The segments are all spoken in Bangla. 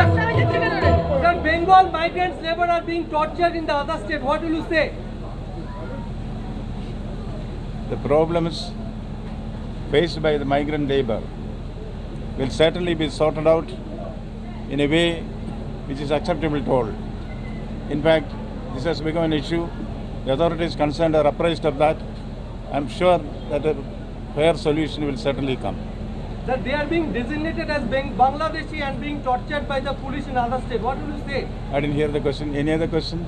Sir, Bengal migrants labor are being tortured in the other state. What will you say? The problems faced by the migrant labor will certainly be sorted out in a way which is acceptable to all. In fact, this has become an issue. The authorities concerned are apprised of that. I'm sure that a fair solution will certainly come. Sir, they are being designated as Bang- Bangladeshi and being tortured by the police in other state. What will you say? I didn't hear the question. Any other question?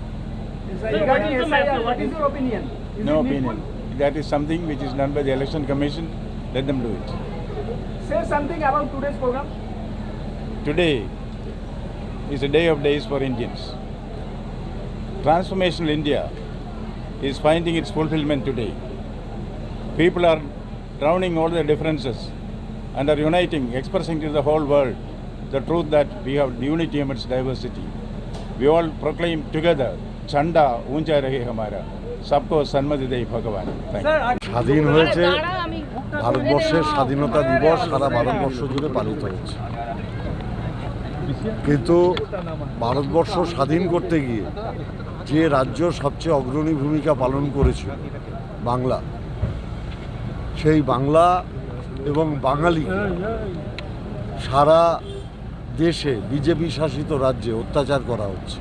Regarding SIR, what is your opinion? No opinion. That is something which is done by the election commission. Let them do it. Say something about today's program. Today is a day of days for Indians. Transformational India is finding its fulfillment today. People are drowning all their differences and are uniting, expressing to the whole world the truth that we have unity amidst diversity. We all proclaim together, Chanda Uncha Rahe Hamara, Sabko Bhagavan. Thank you. Sir, are- স্বাধীন হয়েছে ভারতবর্ষের স্বাধীনতা দিবস সারা ভারতবর্ষ জুড়ে পালিত হচ্ছে কিন্তু ভারতবর্ষ স্বাধীন করতে গিয়ে যে রাজ্য সবচেয়ে অগ্রণী ভূমিকা পালন করেছিল বাংলা সেই বাংলা এবং বাঙালিকে সারা দেশে বিজেপি শাসিত রাজ্যে অত্যাচার করা হচ্ছে।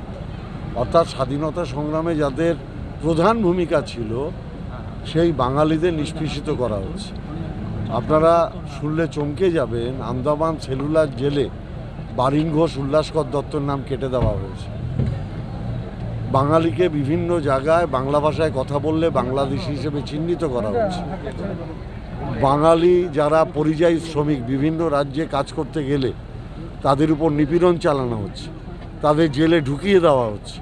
অর্থাৎ স্বাধীনতা সংগ্রামে যাদের প্রধান ভূমিকা ছিল, সেই বাঙালিদের নিষ্পেষিত করা হচ্ছে। আপনারা শুনলে চমকে যাবেন, আন্দামান সেলুলার জেলে বারিন ঘোষ, উল্লাসকর দত্তর নাম কেটে দেওয়া হয়েছে। বাঙালিকে বিভিন্ন জায়গায়, বাংলা ভাষায় কথা বললে বাংলাদেশি হিসেবে চিহ্নিত করা হচ্ছে। বাঙালি যারা পরিযায়ী শ্রমিক বিভিন্ন রাজ্যে কাজ করতে গেলে তাদের উপর নিপীড়ন চালানো হচ্ছে, তাদের জেলে ঢুকিয়ে দেওয়া হচ্ছে,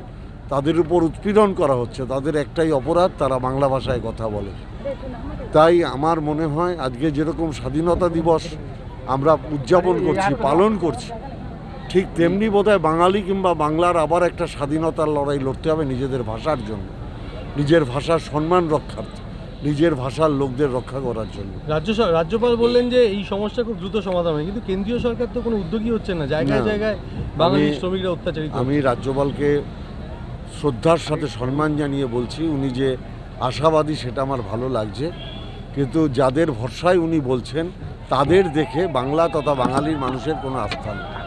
তাদের উপর উৎপীড়ন করা হচ্ছে, তাদের একটাই অপরাধ, তারা বাংলা ভাষায় কথা বলে। তাই আমার মনে হয় আজকে যেরকম স্বাধীনতা দিবস আমরা উদযাপন করছি, পালন করছি, ঠিক তেমনি বোধহয় বাঙালি কিংবা বাংলার আবার একটা স্বাধীনতার লড়াই লড়তে হবে নিজেদের ভাষার জন্য, নিজের ভাষার সম্মান রক্ষার্থে। নিজের ভাষার লোকদের রক্ষা করার জন্য। রাজ্য রাজ্যপাল বললেন যে এই সমস্যা খুব দ্রুত সমাধান হয় কিন্তু কেন্দ্রীয় সরকার তো কোনো উদ্যোগী হচ্ছে না। জায়গায় জায়গায় বাঙালি শ্রমিকরা অত্যাচারিত আমি রাজ্যপালকে শ্রদ্ধার সাথে সম্মান জানিয়ে বলছি উনি যে আশাবাদী সেটা আমার ভালো লাগছে কিন্তু যাদের ভরসায় উনি বলছেন তাদের দেখে বাংলা তথা বাঙালির মানুষের কোনো আস্থা নেই।